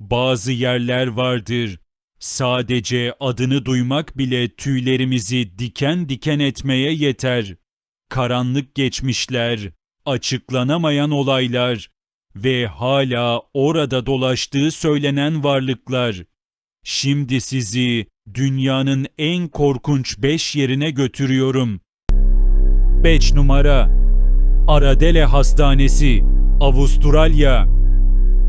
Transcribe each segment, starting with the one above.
Bazı yerler vardır. Sadece adını duymak bile tüylerimizi diken diken etmeye yeter. Karanlık geçmişler, açıklanamayan olaylar ve hala orada dolaştığı söylenen varlıklar. Şimdi sizi dünyanın en korkunç 5 yerine götürüyorum. 5 numara Aradele Hastanesi, Avustralya.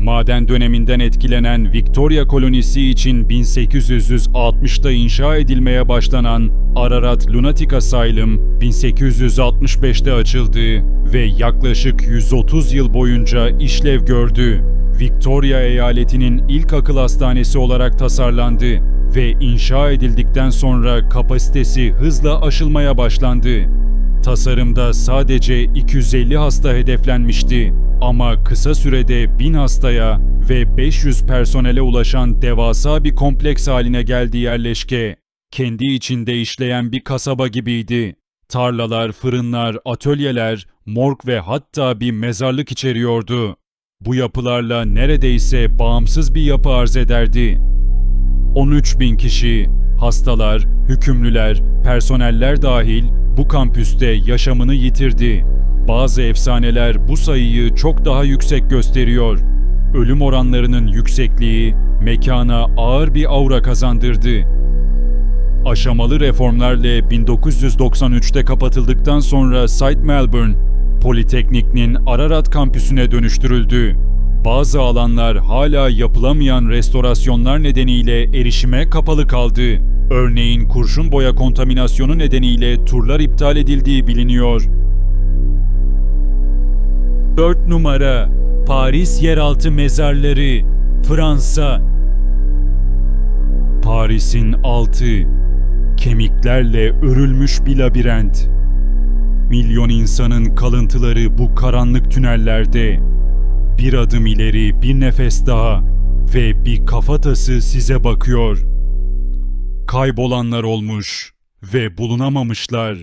Maden döneminden etkilenen Victoria kolonisi için 1860'da inşa edilmeye başlanan Ararat Lunatic Asylum 1865'te açıldı ve yaklaşık 130 yıl boyunca işlev gördü. Victoria eyaletinin ilk akıl hastanesi olarak tasarlandı ve inşa edildikten sonra kapasitesi hızla aşılmaya başlandı. Tasarımda sadece 250 hasta hedeflenmişti ama kısa sürede 1000 hastaya ve 500 personele ulaşan devasa bir kompleks haline geldi yerleşke. Kendi içinde işleyen bir kasaba gibiydi. Tarlalar, fırınlar, atölyeler, morg ve hatta bir mezarlık içeriyordu. Bu yapılarla neredeyse bağımsız bir yapı arz ederdi. 13 bin kişi, hastalar, hükümlüler, personeller dahil bu kampüste yaşamını yitirdi. Bazı efsaneler bu sayıyı çok daha yüksek gösteriyor. Ölüm oranlarının yüksekliği mekana ağır bir aura kazandırdı. Aşamalı reformlarla 1993'te kapatıldıktan sonra Site Melbourne, Politeknik'in Ararat kampüsüne dönüştürüldü. Bazı alanlar hala yapılamayan restorasyonlar nedeniyle erişime kapalı kaldı. Örneğin kurşun boya kontaminasyonu nedeniyle turlar iptal edildiği biliniyor. 4 numara Paris yeraltı mezarları Fransa Paris'in altı kemiklerle örülmüş bir labirent. Milyon insanın kalıntıları bu karanlık tünellerde. Bir adım ileri, bir nefes daha ve bir kafatası size bakıyor. Kaybolanlar olmuş ve bulunamamışlar.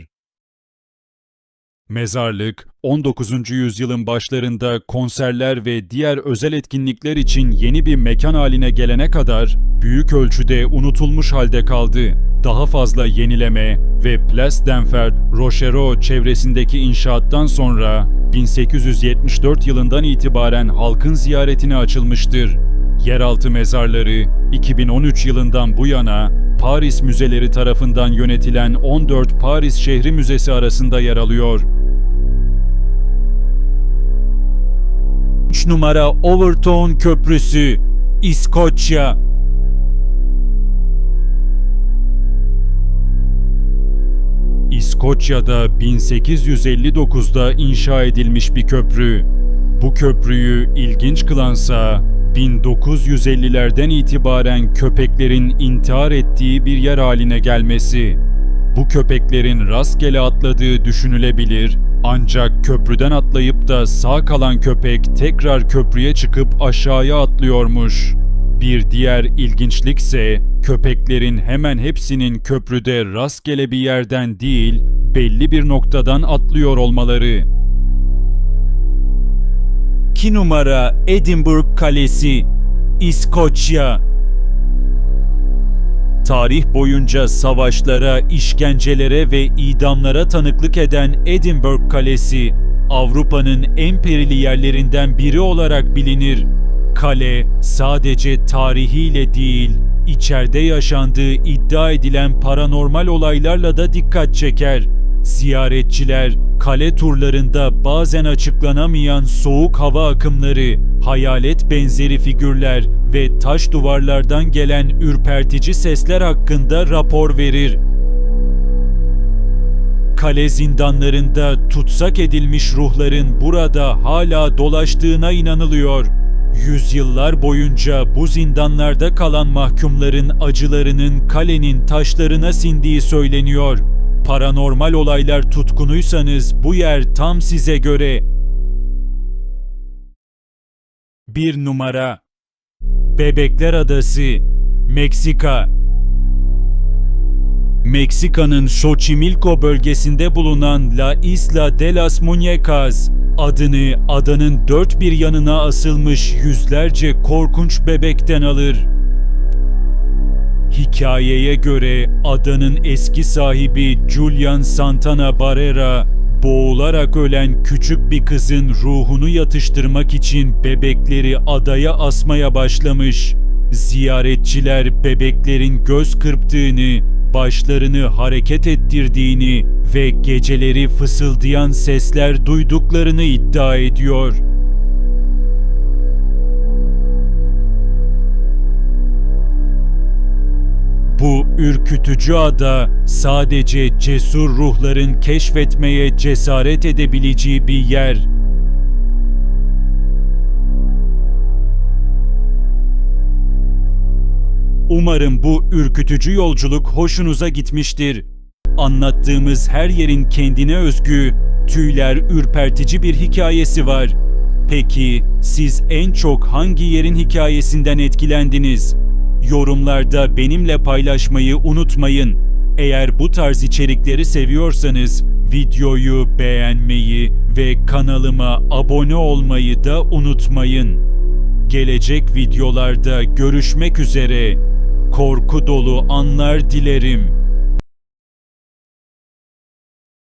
Mezarlık 19. yüzyılın başlarında konserler ve diğer özel etkinlikler için yeni bir mekan haline gelene kadar büyük ölçüde unutulmuş halde kaldı. Daha fazla yenileme ve Place d'Enfer, Rochereau çevresindeki inşaattan sonra 1874 yılından itibaren halkın ziyaretine açılmıştır. Yeraltı mezarları 2013 yılından bu yana Paris Müzeleri tarafından yönetilen 14 Paris Şehri Müzesi arasında yer alıyor. 3 numara Overtown Köprüsü, İskoçya. İskoçya'da 1859'da inşa edilmiş bir köprü. Bu köprüyü ilginç kılansa 1950'lerden itibaren köpeklerin intihar ettiği bir yer haline gelmesi. Bu köpeklerin rastgele atladığı düşünülebilir ancak köprüden atlayıp da sağ kalan köpek tekrar köprüye çıkıp aşağıya atlıyormuş. Bir diğer ilginçlikse köpeklerin hemen hepsinin köprüde rastgele bir yerden değil belli bir noktadan atlıyor olmaları. 2 numara Edinburgh Kalesi, İskoçya. Tarih boyunca savaşlara, işkencelere ve idamlara tanıklık eden Edinburgh Kalesi, Avrupa'nın en perili yerlerinden biri olarak bilinir. Kale sadece tarihiyle değil, içeride yaşandığı iddia edilen paranormal olaylarla da dikkat çeker. Ziyaretçiler kale turlarında bazen açıklanamayan soğuk hava akımları, hayalet benzeri figürler ve taş duvarlardan gelen ürpertici sesler hakkında rapor verir. Kale zindanlarında tutsak edilmiş ruhların burada hala dolaştığına inanılıyor. Yüzyıllar boyunca bu zindanlarda kalan mahkumların acılarının kalenin taşlarına sindiği söyleniyor. Paranormal olaylar tutkunuysanız bu yer tam size göre. 1 numara Bebekler Adası Meksika Meksika'nın Xochimilco bölgesinde bulunan La Isla de las Muñecas, adını adanın dört bir yanına asılmış yüzlerce korkunç bebekten alır. Hikayeye göre adanın eski sahibi Julian Santana Barrera, boğularak ölen küçük bir kızın ruhunu yatıştırmak için bebekleri adaya asmaya başlamış. Ziyaretçiler bebeklerin göz kırptığını, başlarını hareket ettirdiğini ve geceleri fısıldayan sesler duyduklarını iddia ediyor. Bu ürkütücü ada sadece cesur ruhların keşfetmeye cesaret edebileceği bir yer. Umarım bu ürkütücü yolculuk hoşunuza gitmiştir. Anlattığımız her yerin kendine özgü, tüyler ürpertici bir hikayesi var. Peki siz en çok hangi yerin hikayesinden etkilendiniz? Yorumlarda benimle paylaşmayı unutmayın. Eğer bu tarz içerikleri seviyorsanız videoyu beğenmeyi ve kanalıma abone olmayı da unutmayın. Gelecek videolarda görüşmek üzere. Korku dolu anlar dilerim.